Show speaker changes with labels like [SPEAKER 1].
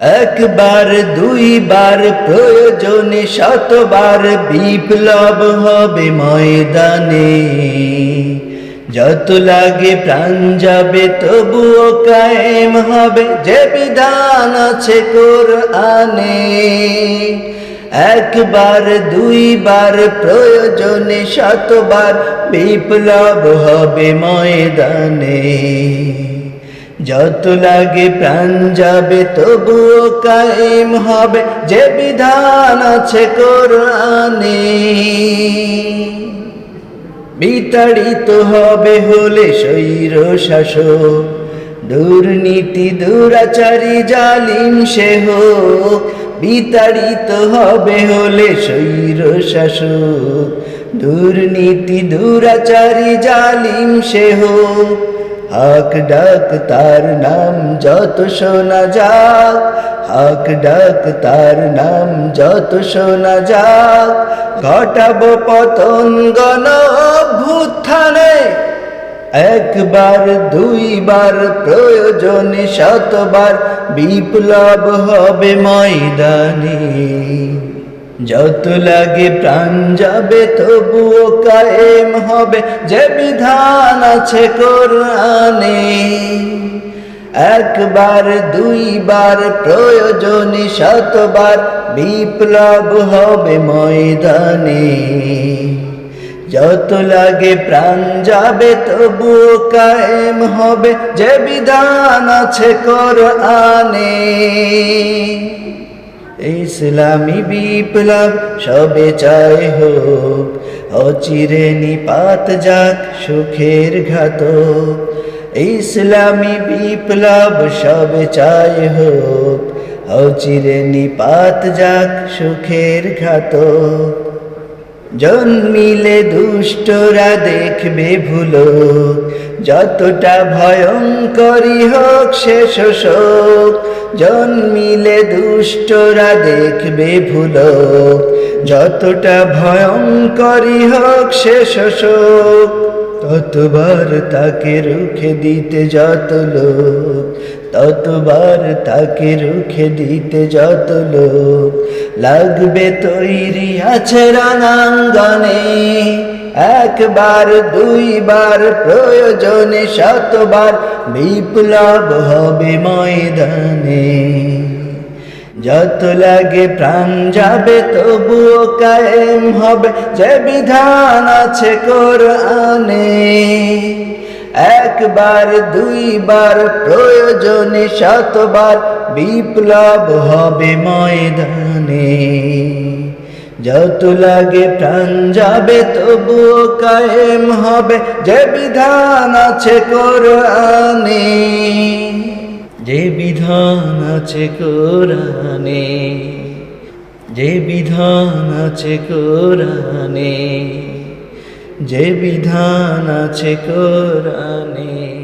[SPEAKER 1] একবার, দুইবার, প্রয়োজনে শতবার বিপ্লব হবে ময়দানে। যত লাগে প্রাণ যাবে, তবুও কায়েম হবে যে বিধান আছে কোরআনে। একবার, দুইবার, প্রয়োজনে শতবার বিপ্লব হবে ময়দানে। যত লাগে প্রাণ যাবে, তবুও কায়েম হবে যে বিধান আছে কোরআনে। বিতাড়িত হবে হলে শৈর শাসক, দুর্নীতি, দুরাচারী, জালিম সে হোক। বিতাড়িত হবে হলে শৈর শাসক, দুর্নীতি, দুরাচারী, জালিম সে হোক। হক ডাক তার নাম যত শোনা যাক, হক ডাক তার নাম যত শোনা যাক, ঘটাবো পতন গণ অভ্যুত্থানে একবার, দুইবার, প্রয়োজনে শতবার বিপ্লব হবে ময়দানে। যত লাগে প্রাণ যাবে তবুও কায়েম হবে যে বিধান আছে কোরআনে। একবার, দুইবার, প্রয়োজনে শতবার বিপ্লব হবে ময়দানে। যত লাগে প্রাণ যাবে, তবুও কায়েম হবে যে বিধান আছে কোরআনে। ইসলামী বিপ্লব সবে চায় হোক অচিরে নিপাত যাক সুখের ঘাত ইসলামী বিপ্লব সব চাই হোক, অচিরে নিপাত যাক সুখের ঘাত জন্মিলে দুষ্টরা দেখবে ভুলো যতটা ভয়ঙ্করী হোক শেষ শোক জন্মিলে দুষ্টরা দেখবে ভুল যতটা ভয়ঙ্করী হোক শেষ শোক ততবার তাকে রুখে দিতে যত লোক। ততবার তাকে রুখে দিতে যত লোক। লাগবে তৈরি আছে রণাঙ্গনে একবার, দুইবার, প্রয়োজনে শতবার বিপ্লব হবে ময়দানে। যত লাগে প্রাণ যাবে, তবুও কায়েম হবে যে বিধান আছে কোরআনে। একবার, দুইবার, প্রয়োজনে শতবার বিপ্লব হবে ময়দানে। যত লাগে প্রাণ যাবে তবুও কায়েম হবে যে বিধান আছে কোরআনে। যে বিধান আছে কোরআনে। যে বিধান আছে কোরআনে। যে বিধান আছে কোরআনে।